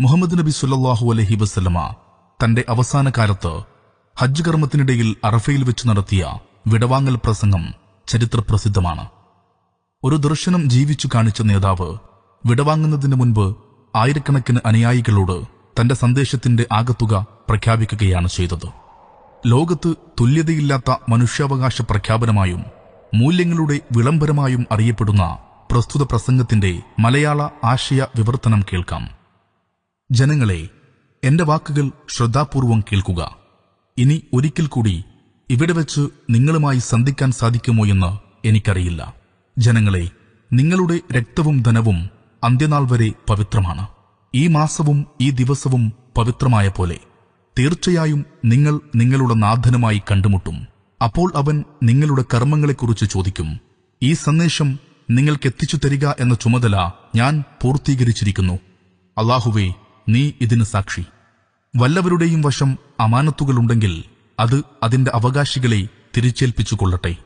മുഹമ്മദ് നബി സുല്ലാഹു അലഹി വസ്ലമ തന്റെ അവസാന കാലത്ത് ഹജ്ജ് കർമ്മത്തിനിടയിൽ അറഫയിൽ വെച്ച് നടത്തിയ വിടവാങ്ങൽ പ്രസംഗം ചരിത്രപ്രസിദ്ധമാണ്. ഒരു ദർശനം ജീവിച്ചു കാണിച്ച നേതാവ് വിടവാങ്ങുന്നതിന് മുൻപ് ആയിരക്കണക്കിന് അനുയായികളോട് തന്റെ സന്ദേശത്തിന്റെ ആകത്തുക പ്രഖ്യാപിക്കുകയാണ് ചെയ്തത്. ലോകത്ത് തുല്യതയില്ലാത്ത മനുഷ്യാവകാശ പ്രഖ്യാപനമായും മൂല്യങ്ങളുടെ വിളംബരമായും അറിയപ്പെടുന്ന പ്രസ്തുത പ്രസംഗത്തിന്റെ മലയാള ആശയ വിവർത്തനം കേൾക്കാം. ജനങ്ങളെ എന്റെ വാക്കുകൾ ശ്രദ്ധാപൂർവം കേൾക്കുക. ഇനി ഒരിക്കൽ കൂടി ഇവിടെ വെച്ച് നിങ്ങളുമായി സന്ധിക്കാൻ സാധിക്കുമോ എന്ന് എനിക്കറിയില്ല. ജനങ്ങളെ നിങ്ങളുടെ രക്തവും ധനവും അന്ത്യനാൾ വരെ പവിത്രമാണ്. ഈ മാസവും ഈ ദിവസവും പവിത്രമായ പോലെ. തീർച്ചയായും നിങ്ങൾ നിങ്ങളുടെ നാഥനുമായി കണ്ടുമുട്ടും. അപ്പോൾ അവൻ നിങ്ങളുടെ കർമ്മങ്ങളെക്കുറിച്ച് ചോദിക്കും. ഈ സന്ദേശം നിങ്ങൾക്കെത്തിച്ചു തരിക എന്ന ചുമതല ഞാൻ പൂർത്തീകരിച്ചിരിക്കുന്നു. അള്ളാഹുവേ നീ ഇതിന് സാക്ഷി. വല്ലവരുടെയും വശം അമാനത്തുകളുണ്ടെങ്കിൽ അത് അതിന്റെ അവകാശികളെ തിരിച്ചേൽപ്പിച്ചു കൊള്ളട്ടെ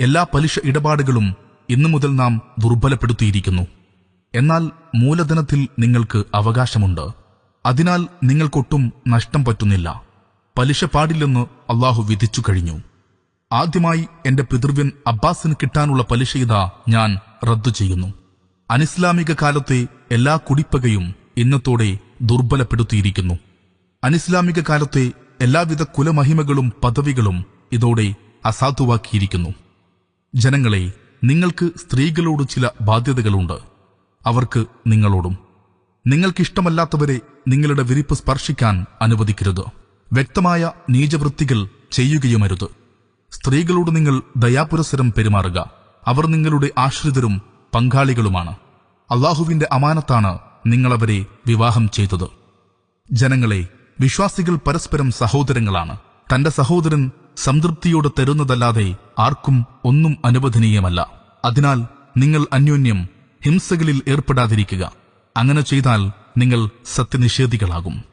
എല്ലാ പലിശ ഇടപാടുകളും ഇന്നു മുതൽ നാം ദുർബലപ്പെടുത്തിയിരിക്കുന്നു. എന്നാൽ മൂലധനത്തിൽ നിങ്ങൾക്ക് അവകാശമുണ്ട്. അതിനാൽ നിങ്ങൾക്കൊട്ടും നഷ്ടം പറ്റുന്നില്ല. പലിശ പാടില്ലെന്ന് അള്ളാഹു വിധിച്ചു കഴിഞ്ഞു. ആദ്യമായി എന്റെ പിതൃവ്യൻ അബ്ബാസിന് കിട്ടാനുള്ള പലിശ പലിശയിത ഞാൻ റദ്ദു ചെയ്യുന്നു. അനിസ്ലാമിക കാലത്തെ എല്ലാ കുടിപ്പകയും ഇന്നത്തോടെ ദുർബലപ്പെടുത്തിയിരിക്കുന്നു. അനിസ്ലാമിക കാലത്തെ എല്ലാവിധ കുലമഹിമകളും പദവികളും ഇതോടെ അസാധുവാക്കിയിരിക്കുന്നു. ജനങ്ങളെ നിങ്ങൾക്ക് സ്ത്രീകളോട് ചില ബാധ്യതകളുണ്ട്. അവർക്ക് നിങ്ങളോടും. നിങ്ങൾക്കിഷ്ടമല്ലാത്തവരെ നിങ്ങളുടെ വിരിപ്പ് സ്പർശിക്കാൻ അനുവദിക്കരുത്. വ്യക്തമായ നീചവൃത്തികൾ ചെയ്യുകയുമരുത്. സ്ത്രീകളോട് നിങ്ങൾ ദയാപുരസരം പെരുമാറുക. അവർ നിങ്ങളുടെ ആശ്രിതരും പങ്കാളികളുമാണ്. അള്ളാഹുവിന്റെ അമാനത്താണ് നിങ്ങളവരെ വിവാഹം ചെയ്തത്. ജനങ്ങളെ വിശ്വാസികൾ പരസ്പരം സഹോദരങ്ങളാണ്. തന്റെ സഹോദരൻ സംതൃപ്തിയോടെ തരുന്നതല്ലാതെ ആർക്കും ഒന്നും അനുവദനീയമല്ല. അതിനാൽ നിങ്ങൾ അന്യോന്യം ഹിംസകളിൽ ഏർപ്പെടാതിരിക്കുക. അങ്ങനെ ചെയ്താൽ നിങ്ങൾ സത്യനിഷേധികളാകും.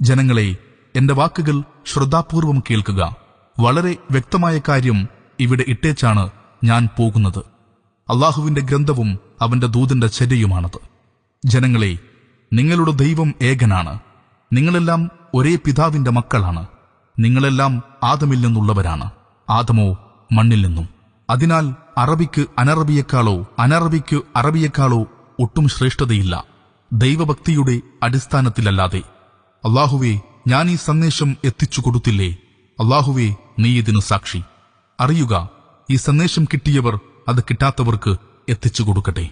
ജനങ്ങളെ എന്റെ വാക്കുകൾ ശ്രദ്ധാപൂർവം കേൾക്കുക. വളരെ വ്യക്തമായ കാര്യം ഇവിടെ ഇട്ടേച്ചാണ് ഞാൻ പോകുന്നത്. അള്ളാഹുവിന്റെ ഗ്രന്ഥവും അവന്റെ ദൂതന്റെ ചര്യയുമാണത്. ജനങ്ങളെ നിങ്ങളുടെ ദൈവം ഏകനാണ്. നിങ്ങളെല്ലാം ഒരേ പിതാവിന്റെ മക്കളാണ്. നിങ്ങളെല്ലാം ആദമിൽ നിന്നുള്ളവരാണ്. ആദമോ മണ്ണിൽ നിന്നും. അതിനാൽ അറബിക്ക് അനറബിയേക്കാളോ അനറബിക്ക് അറബിയേക്കാളോ ഒട്ടും ശ്രേഷ്ഠതയില്ല. ദൈവഭക്തിയുടെ അടിസ്ഥാനത്തിലല്ലാതെ. അള്ളാഹുവെ ഞാൻ ഈ സന്ദേശം എത്തിച്ചു കൊടുത്തില്ലേ? അള്ളാഹുവെ നീ ഇതിനു സാക്ഷി. അറിയുക ഈ സന്ദേശം കിട്ടിയവർ അത് കിട്ടാത്തവർക്ക് എത്തിച്ചു കൊടുക്കട്ടെ.